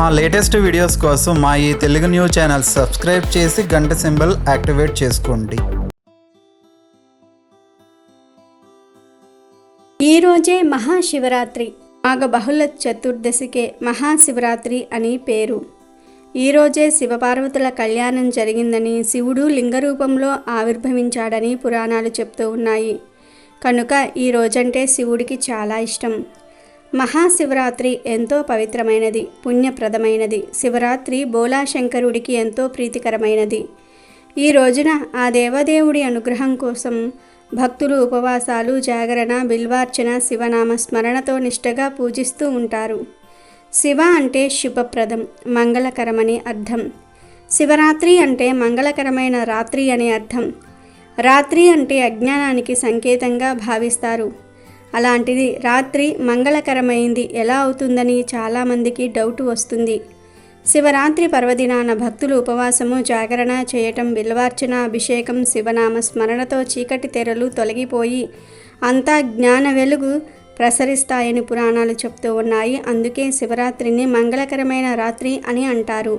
మా latest videos కోసం మా ఈ తెలుగు న్యూస్ ఛానల్ సబ్స్క్రైబ్ చేసి గంట సింబల్ యాక్టివేట్ చేసుకోండి. ఈరోజే మహాశివరాత్రి మాఘ బహుళ చతుర్దశికే మహాశివరాత్రి అని పేరు. ఈరోజే శివపార్వతుల కళ్యాణం జరిగిందని శివుడు లింగరూపంలో ఆవిర్భవించాడని పురాణాలు చెప్తూ ఉన్నాయి. కనుక ఈ రోజంటే శివుడికి చాలా ఇష్టం. మహాశివరాత్రి ఎంతో పవిత్రమైనది పుణ్యప్రదమైనది. శివరాత్రి బోలాశంకరుడికి ఎంతో ప్రీతికరమైనది. ఈ రోజున ఆ దేవదేవుడి అనుగ్రహం కోసం భక్తులు ఉపవాసాలు జాగరణ బిల్వార్చన శివనామ స్మరణతో నిష్టగా పూజిస్తూ ఉంటారు. శివ అంటే శుభప్రదం మంగళకరమని అర్థం. శివరాత్రి అంటే మంగళకరమైన రాత్రి అనే అర్థం. రాత్రి అంటే అజ్ఞానానికి సంకేతంగా భావిస్తారు. అలాంటిది రాత్రి మంగళకరమైంది. ఎలా అవుతుందని చాలామందికి డౌట్ వస్తుంది. శివరాత్రి పర్వదినాన భక్తులు ఉపవాసము జాగరణ చేయటం బిల్వార్చన అభిషేకం శివనామ స్మరణతో చీకటి తెరలు తొలగిపోయి అంతా జ్ఞాన వెలుగు ప్రసరిస్తాయని పురాణాలు చెప్తూ ఉన్నాయి. అందుకే శివరాత్రిని మంగళకరమైన రాత్రి అని అంటారు.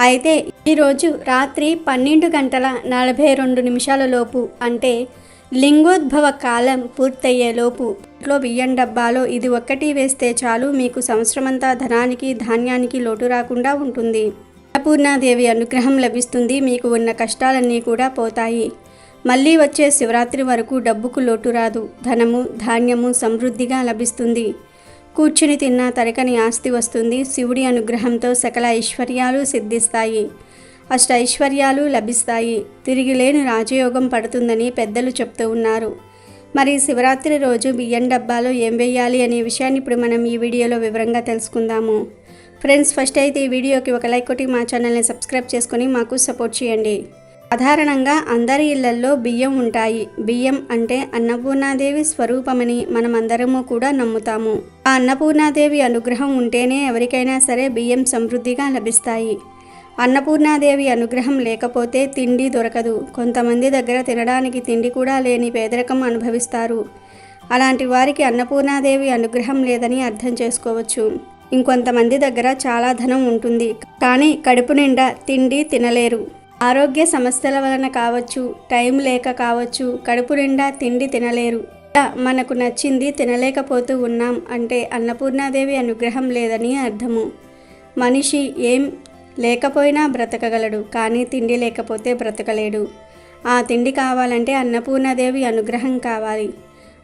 అయితే ఈరోజు రాత్రి పన్నెండు గంటల నలభై రెండు నిమిషాల లోపు అంటే లింగోద్భవ కాలం పూర్తయ్యేలోపు ఇంట్లో బియ్యం డబ్బాలో ఇది ఒక్కటి వేస్తే చాలు మీకు సంవత్సరమంతా ధనానికి ధాన్యానికి లోటు రాకుండా ఉంటుంది. అన్నపూర్ణాదేవి అనుగ్రహం లభిస్తుంది మీకు ఉన్న కష్టాలన్నీ కూడా పోతాయి. మళ్ళీ వచ్చే శివరాత్రి వరకు డబ్బుకు లోటు రాదు. ధనము ధాన్యము సమృద్ధిగా లభిస్తుంది. కూర్చుని తిన్న తరకని ఆస్తి వస్తుంది. శివుడి అనుగ్రహంతో సకల ఐశ్వర్యాలు సిద్ధిస్తాయి. అష్ట ఐశ్వర్యాలు లభిస్తాయి తిరిగిలేని రాజయోగం పడుతుందని పెద్దలు చెప్తూ ఉన్నారు. మరి శివరాత్రి రోజు బియ్యం డబ్బాలో ఏం వేయాలి అనే విషయాన్ని ఇప్పుడు మనం ఈ వీడియోలో వివరంగా తెలుసుకుందాము. ఫ్రెండ్స్ ఫస్ట్ అయితే ఈ వీడియోకి ఒక లైక్ కొట్టి మా ఛానల్ని సబ్స్క్రైబ్ చేసుకొని మాకు సపోర్ట్ చేయండి. సాధారణంగా అందరి ఇళ్ళల్లో బియ్యం ఉంటాయి. బియ్యం అంటే అన్నపూర్ణాదేవి స్వరూపమని మనం అందరము కూడా నమ్ముతాము. ఆ అన్నపూర్ణాదేవి అనుగ్రహం ఉంటేనే ఎవరికైనా సరే బియ్యం సమృద్ధిగా లభిస్తాయి. అన్నపూర్ణాదేవి అనుగ్రహం లేకపోతే తిండి దొరకదు. కొంతమంది దగ్గర తినడానికి తిండి కూడా లేని పేదరికం అనుభవిస్తారు. అలాంటి వారికి అన్నపూర్ణాదేవి అనుగ్రహం లేదని అర్థం చేసుకోవచ్చు. ఇంకొంతమంది దగ్గర చాలా ధనం ఉంటుంది. కానీ కడుపు నిండా తిండి తినలేరు. ఆరోగ్య సమస్యల వలన కావచ్చు టైం లేక కావచ్చు కడుపు నిండా తిండి తినలేరు. ఇలా మనకు నచ్చింది తినలేకపోతూ ఉన్నాం అంటే అన్నపూర్ణాదేవి అనుగ్రహం లేదని అర్థము. మనిషి ఏం లేకపోయినా బ్రతకగలడు కానీ తిండి లేకపోతే బ్రతకలేడు. ఆ తిండి కావాలంటే అన్నపూర్ణాదేవి అనుగ్రహం కావాలి.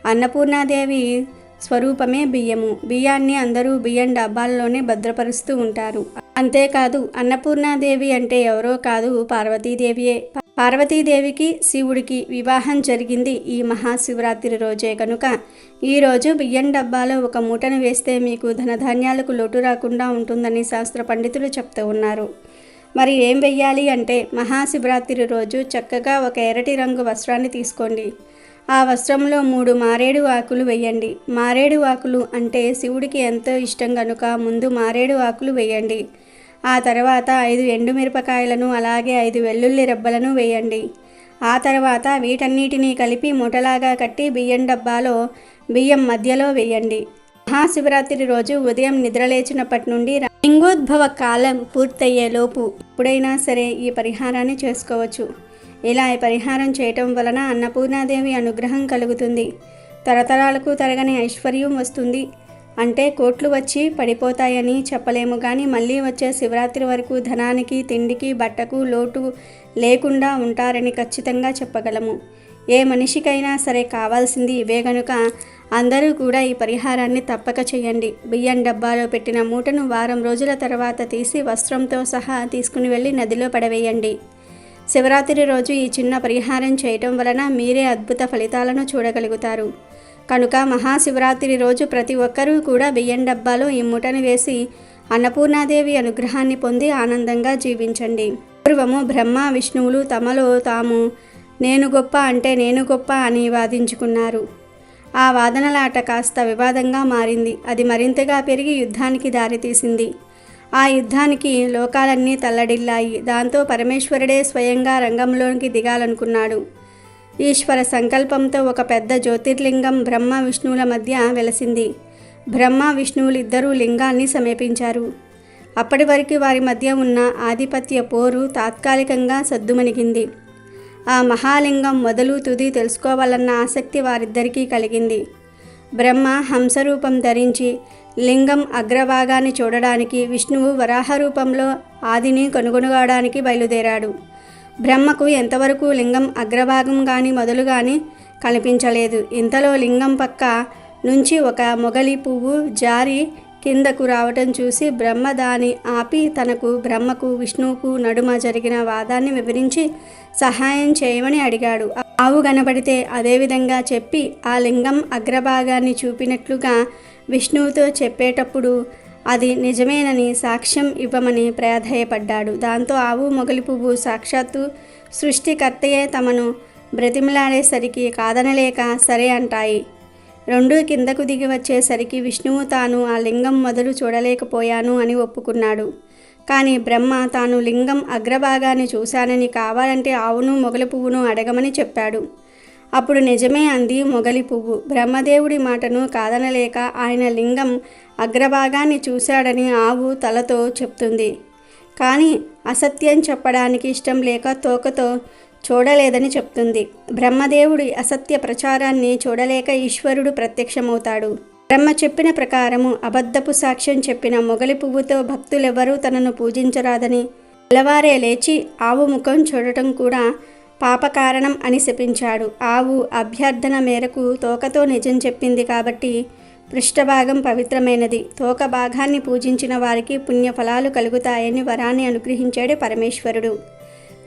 అన్నపూర్ణాదేవి స్వరూపమే బియ్యము. బియ్యాన్ని అందరూ బియ్యం డబ్బాల్లోనే భద్రపరుస్తూ ఉంటారు. అంతేకాదు అన్నపూర్ణాదేవి అంటే ఎవరో కాదు పార్వతీదేవియే. పార్వతీదేవికి శివుడికి వివాహం జరిగింది ఈ మహాశివరాత్రి రోజే కనుక. ఈరోజు బియ్యం డబ్బాలో ఒక మూటను వేస్తే మీకు ధనధాన్యాలకు లోటు రాకుండా ఉంటుందని శాస్త్ర పండితులు చెప్తూ ఉన్నారు. మరి ఏం వెయ్యాలి అంటే మహాశివరాత్రి రోజు చక్కగా ఒక ఎరటి రంగు వస్త్రాన్ని తీసుకోండి. ఆ వస్త్రంలో మూడు మారేడు ఆకులు వేయండి. మారేడు ఆకులు అంటే శివుడికి ఎంతో ఇష్టం కనుక ముందు మారేడు ఆకులు వేయండి. ఆ తర్వాత ఐదు ఎండుమిరపకాయలను అలాగే ఐదు వెల్లుల్లి రెబ్బలను వేయండి. ఆ తర్వాత వీటన్నిటినీ కలిపి మూటలాగా కట్టి బియ్యం డబ్బాలో బియ్యం మధ్యలో వేయండి. మహాశివరాత్రి రోజు ఉదయం నిద్రలేచినప్పటి నుండి లింగోద్భవ కాలం పూర్తయ్యేలోపు ఎప్పుడైనా సరే ఈ పరిహారాన్ని చేసుకోవచ్చు. ఇలా ఈ పరిహారం చేయటం వలన అన్నపూర్ణాదేవి అనుగ్రహం కలుగుతుంది. తరతరాలకు తరగని ఐశ్వర్యం వస్తుంది. అంటే కోట్లు వచ్చి పడిపోతాయని చెప్పలేము కానీ మళ్ళీ వచ్చే శివరాత్రి వరకు ధనానికి తిండికి బట్టకు లోటు లేకుండా ఉంటారని ఖచ్చితంగా చెప్పగలము. ఏ మనిషికైనా సరే కావాల్సింది ఇవే గనుక అందరూ కూడా ఈ పరిహారాన్ని తప్పక చేయండి. బియ్యం డబ్బాలో పెట్టిన మూటను వారం రోజుల తర్వాత తీసి వస్త్రంతో సహా తీసుకుని వెళ్ళి నదిలో పడవేయండి. శివరాత్రి రోజు ఈ చిన్న పరిహారం చేయటం వలన మీరే అద్భుత ఫలితాలను చూడగలుగుతారు. కనుక మహాశివరాత్రి రోజు ప్రతి ఒక్కరూ కూడా బియ్యం డబ్బాలో ఈ మూటను వేసి అన్నపూర్ణాదేవి అనుగ్రహాన్ని పొంది ఆనందంగా జీవించండి. పూర్వము బ్రహ్మ విష్ణువులు తమలో తాము నేను గొప్ప అంటే నేను గొప్ప అని వాదించుకున్నారు. ఆ వాదనలాట కాస్త వివాదంగా మారింది. అది మరింతగా పెరిగి యుద్ధానికి దారితీసింది. ఆ యుద్ధానికి లోకాలన్నీ తల్లడిల్లాయి. దాంతో పరమేశ్వరుడే స్వయంగా రంగంలోనికి దిగాలనుకున్నాడు. ఈశ్వర సంకల్పంతో ఒక పెద్ద జ్యోతిర్లింగం బ్రహ్మ విష్ణువుల మధ్య వెలసింది. బ్రహ్మ విష్ణువులిద్దరూ లింగాన్ని సమీపించారు. అప్పటి వరకు వారి మధ్య ఉన్న ఆధిపత్య పోరు తాత్కాలికంగా సద్దుమణిగింది. ఆ మహాలింగం మొదలు తుది తెలుసుకోవాలన్న ఆసక్తి వారిద్దరికీ కలిగింది. బ్రహ్మ హంసరూపం ధరించి లింగం అగ్రభాగాన్ని చూడడానికి విష్ణువు వరాహ రూపంలో ఆదిని కనుగొనడానికి బయలుదేరాడు. బ్రహ్మకు ఎంతవరకు లింగం అగ్రభాగం కానీ మొదలు కానీ కనిపించలేదు. ఇంతలో లింగం పక్క నుంచి ఒక మొగలి పువ్వు జారి కిందకు రావటం చూసి బ్రహ్మ దాని ఆపి తనకు బ్రహ్మకు విష్ణువుకు నడుమ జరిగిన వాదాన్ని వివరించి సహాయం చేయమని అడిగాడు. ఆవు కనబడితే అదేవిధంగా చెప్పి ఆ లింగం అగ్రభాగాన్ని చూపినట్లుగా విష్ణువుతో చెప్పేటప్పుడు అది నిజమేనని సాక్ష్యం ఇవ్వమని ప్రాధేయపడ్డాడు. దాంతో ఆవు మొగలి పువ్వు సాక్షాత్తు సృష్టికర్తయే తమను బ్రతిమలాడేసరికి కాదనలేక సరే అంటాయి. రెండు కిందకు దిగి వచ్చేసరికి విష్ణువు తాను ఆ లింగం మొదలు చూడలేకపోయాను అని ఒప్పుకున్నాడు. కానీ బ్రహ్మ తాను లింగం అగ్రభాగాన్ని చూశానని కావాలంటే ఆవును మొగలి పువ్వును అడగమని చెప్పాడు. అప్పుడు నిజమే అంది మొగలి పువ్వు బ్రహ్మదేవుడి మాటను కాదనలేక ఆయన లింగం అగ్రభాగాన్ని చూశాడని ఆవు తలతో చెప్తుంది. కానీ అసత్యం చెప్పడానికి ఇష్టం లేక తోకతో చూడలేదని చెప్తుంది. బ్రహ్మదేవుడి అసత్య ప్రచారాన్ని చూడలేక ఈశ్వరుడు ప్రత్యక్షమవుతాడు. బ్రహ్మ చెప్పిన ప్రకారము అబద్ధపు సాక్ష్యం చెప్పిన మొగలి పువ్వుతో భక్తులెవరూ తనను పూజించరాదని తెల్లవారే లేచి ఆవు ముఖం చూడటం కూడా పాపకారణం అని శపించాడు. ఆవు అభ్యర్థన మేరకు తోకతో నిజం చెప్పింది కాబట్టి పృష్ఠభాగం పవిత్రమైనది. తోక భాగాన్ని పూజించిన వారికి పుణ్యఫలాలు కలుగుతాయని వరాన్ని అనుగ్రహించాడు పరమేశ్వరుడు.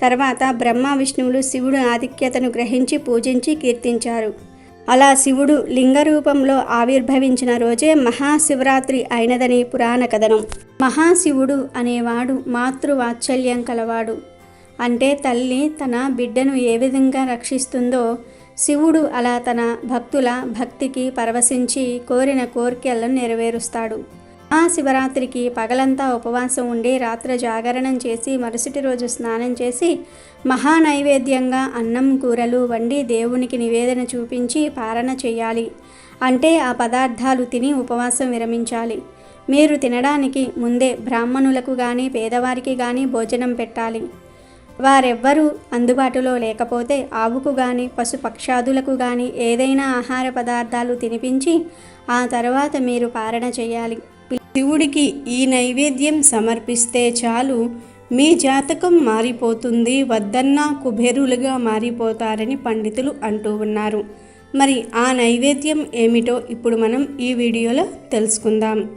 తర్వాత బ్రహ్మ విష్ణువులు శివుడు ఆధిక్యతను గ్రహించి పూజించి కీర్తించారు. అలా శివుడు లింగ రూపంలో ఆవిర్భవించిన రోజే మహాశివరాత్రి అయినదని పురాణ కథనం. మహాశివుడు అనేవాడు మాతృవాత్సల్యం కలవాడు. అంటే తల్లి తన బిడ్డను ఏ విధంగా రక్షిస్తుందో శివుడు అలా తన భక్తుల భక్తికి పరవశించి కోరిన కోరికలను నెరవేరుస్తాడు. ఆ శివరాత్రికి పగలంతా ఉపవాసం ఉండి రాత్రి జాగరణం చేసి మరుసటి రోజు స్నానం చేసి మహా నైవేద్యంగా అన్నం కూరలు వండి దేవునికి నివేదన చూపించి పారణ చేయాలి. అంటే ఆ పదార్థాలు తిని ఉపవాసం విరమించాలి. మీరు తినడానికి ముందే బ్రాహ్మణులకు కానీ పేదవారికి కానీ భోజనం పెట్టాలి. వారెవ్వరూ అందుబాటులో లేకపోతే ఆవుకు కానీ పశుపక్షాదులకు కానీ ఏదైనా ఆహార పదార్థాలు తినిపించి ఆ తర్వాత మీరు పారణ చేయాలి. శివుడికి ఈ నైవేద్యం సమర్పిస్తే చాలు. మీ జాతకం మారిపోతుంది. వద్దన్నా కుబేరులుగా మారిపోతారని పండితులు అంటూ ఉన్నారు. మరి ఆ నైవేద్యం ఏమిటో ఇప్పుడు మనం ఈ వీడియోలో తెలుసుకుందాం.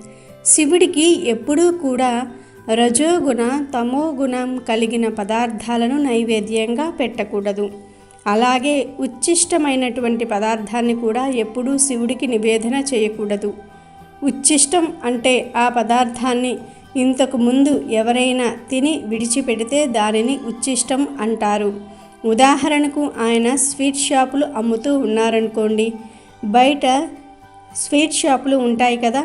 శివుడికి ఎప్పుడూ కూడా రజోగుణ తమోగుణం కలిగిన పదార్థాలను నైవేద్యంగా పెట్టకూడదు. అలాగే ఉచ్ఛిష్టమైనటువంటి పదార్థాన్ని కూడా ఎప్పుడూ శివుడికి నివేదన చేయకూడదు. ఉచ్ఛిష్టం అంటే ఆ పదార్థాన్ని ఇంతకు ముందు ఎవరైనా తిని విడిచిపెడితే దానిని ఉచ్ఛిష్టం అంటారు. ఉదాహరణకు ఆయన స్వీట్ షాపులు అమ్ముతూ ఉన్నారనుకోండి బయట స్వీట్ షాపులు ఉంటాయి కదా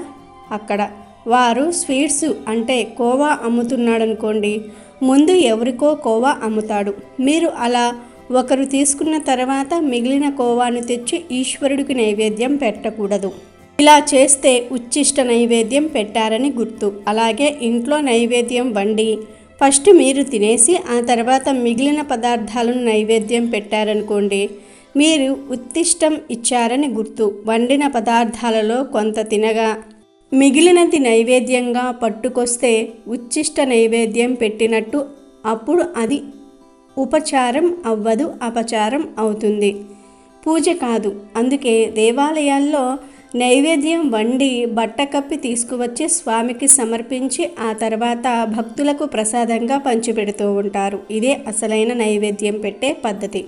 అక్కడ వారు స్వీట్స్ అంటే కోవా అమ్ముతున్నాడనుకోండి ముందు ఎవరికో కోవా అమ్ముతాడు. మీరు అలా ఒకరు తీసుకున్న తర్వాత మిగిలిన కోవాను తెచ్చి ఈశ్వరుడికి నైవేద్యం పెట్టకూడదు. ఇలా చేస్తే ఉచ్చిష్ట నైవేద్యం పెట్టారని గుర్తు. అలాగే ఇంట్లో నైవేద్యం వండి ఫస్ట్ మీరు తినేసి ఆ తర్వాత మిగిలిన పదార్థాలను నైవేద్యం పెట్టారనుకోండి మీరు ఉత్తిష్టం ఇచ్చారని గుర్తు. వండిన పదార్థాలలో కొంత తినగా మిగిలినది నైవేద్యంగా పట్టుకొస్తే ఉచ్ఛిష్ట నైవేద్యం పెట్టినట్టు అప్పుడు అది ఉపచారం అవ్వదు అపచారం అవుతుంది. పూజ కాదు. అందుకే దేవాలయాల్లో నైవేద్యం వండి బట్ట కప్పి తీసుకువచ్చి స్వామికి సమర్పించి ఆ తర్వాత భక్తులకు ప్రసాదంగా పంచిపెడుతూ ఉంటారు. ఇదే అసలైన నైవేద్యం పెట్టే పద్ధతి.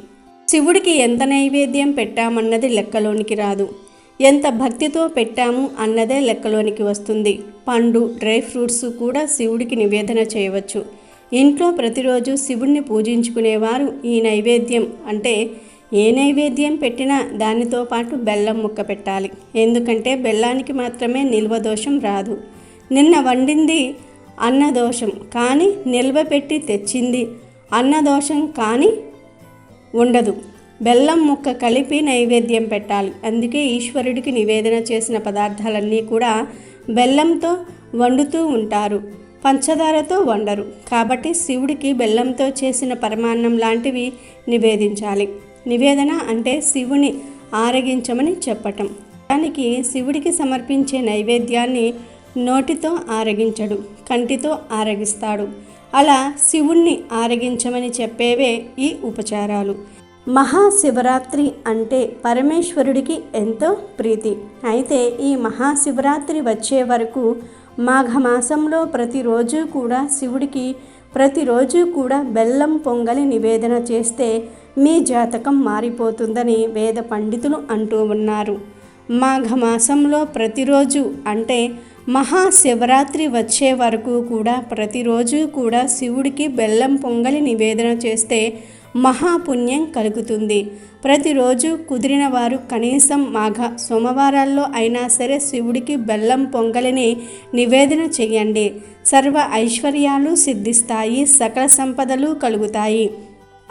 శివుడికి ఎంత నైవేద్యం పెట్టామన్నది లెక్కలోనికి రాదు. ఎంత భక్తితో పెట్టాము అన్నదే లెక్కలోనికి వస్తుంది. పండు డ్రై ఫ్రూట్స్ కూడా శివుడికి నివేదన చేయవచ్చు. ఇంట్లో ప్రతిరోజు శివుణ్ణి పూజించుకునేవారు ఈ నైవేద్యం. అంటే ఏ నైవేద్యం పెట్టినా దానితో పాటు బెల్లం ముక్క పెట్టాలి. ఎందుకంటే బెల్లానికి మాత్రమే నిల్వ దోషం రాదు. నిన్న వండింది అన్నదోషం కానీ నిల్వ పెట్టి తెచ్చింది అన్నదోషం కానీ ఉండదు. బెల్లం ముక్క కలిపి నైవేద్యం పెట్టాలి. అందుకే ఈశ్వరుడికి నివేదన చేసిన పదార్థాలన్నీ కూడా బెల్లంతో వండుతూ ఉంటారు. పంచదారతో వండరు. కాబట్టి శివుడికి బెల్లంతో చేసిన పరమాన్నం లాంటివి నివేదించాలి. నివేదన అంటే శివుని ఆరగించమని చెప్పటం. దానికి శివుడికి సమర్పించే నైవేద్యాన్ని నోటితో ఆరగించడు కంటితో ఆరగిస్తాడు. అలా శివుణ్ణి ఆరగించమని చెప్పేవే ఈ ఉపచారాలు. మహాశివరాత్రి అంటే పరమేశ్వరుడికి ఎంతో ప్రీతి. అయితే ఈ మహాశివరాత్రి వచ్చే వరకు మాఘమాసంలో ప్రతిరోజు కూడా శివుడికి ప్రతిరోజు కూడా బెల్లం పొంగలి నివేదన చేస్తే మీ జాతకం మారిపోతుందని వేద పండితులు అంటూ ఉన్నారు. మాఘమాసంలో ప్రతిరోజు అంటే మహాశివరాత్రి వచ్చే వరకు కూడా ప్రతిరోజు కూడా శివుడికి బెల్లం పొంగలి నివేదన చేస్తే మహాపుణ్యం కలుగుతుంది. ప్రతిరోజు కుదిరిన వారు కనీసం మాఘ సోమవారాల్లో అయినా సరే శివుడికి బెల్లం పొంగలిని నివేదన చేయండి. సర్వ ఐశ్వర్యాలు సిద్ధిస్తాయి సకల సంపదలు కలుగుతాయి.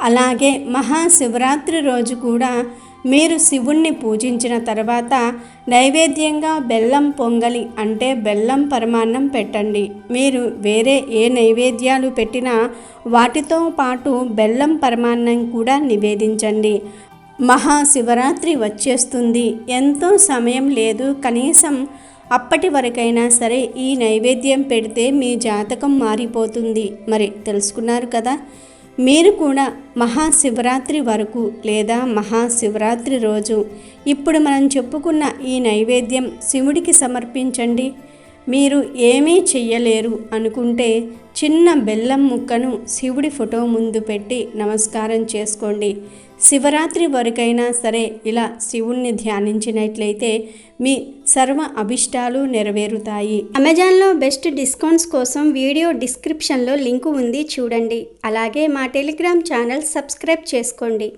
అలాగే మహాశివరాత్రి రోజు కూడా మీరు శివుణ్ణి పూజించిన తర్వాత నైవేద్యంగా బెల్లం పొంగలి అంటే బెల్లం పరమాన్నం పెట్టండి. మీరు వేరే ఏ నైవేద్యాలు పెట్టినా వాటితో పాటు బెల్లం పరమాన్నం కూడా నివేదించండి. మహాశివరాత్రి వచ్చేస్తుంది. ఎంతో సమయం లేదు. కనీసం అప్పటి వరకైనా సరే ఈ నైవేద్యం పెడితే మీ జాతకం మారిపోతుంది. మరి తెలుసుకున్నారు కదా? మీరు కూడా మహాశివరాత్రి వరకు లేదా మహాశివరాత్రి రోజు ఇప్పుడు మనం చెప్పుకున్న ఈ నైవేద్యం శివుడికి సమర్పించండి. మీరు ఏమీ చెయ్యలేరు అనుకుంటే చిన్న బెల్లం ముక్కను శివుడి ఫోటో ముందు పెట్టి నమస్కారం చేసుకోండి. శివరాత్రి వరకైనా సరే ఇలా శివుణ్ణి ధ్యానించినట్లయితే మీ సర్వ అభిష్టాలు నెరవేరుతాయి. అమెజాన్లో బెస్ట్ డిస్కౌంట్స్ కోసం వీడియో డిస్క్రిప్షన్లో లింకు ఉంది చూడండి. అలాగే మా టెలిగ్రామ్ ఛానల్ సబ్స్క్రైబ్ చేసుకోండి.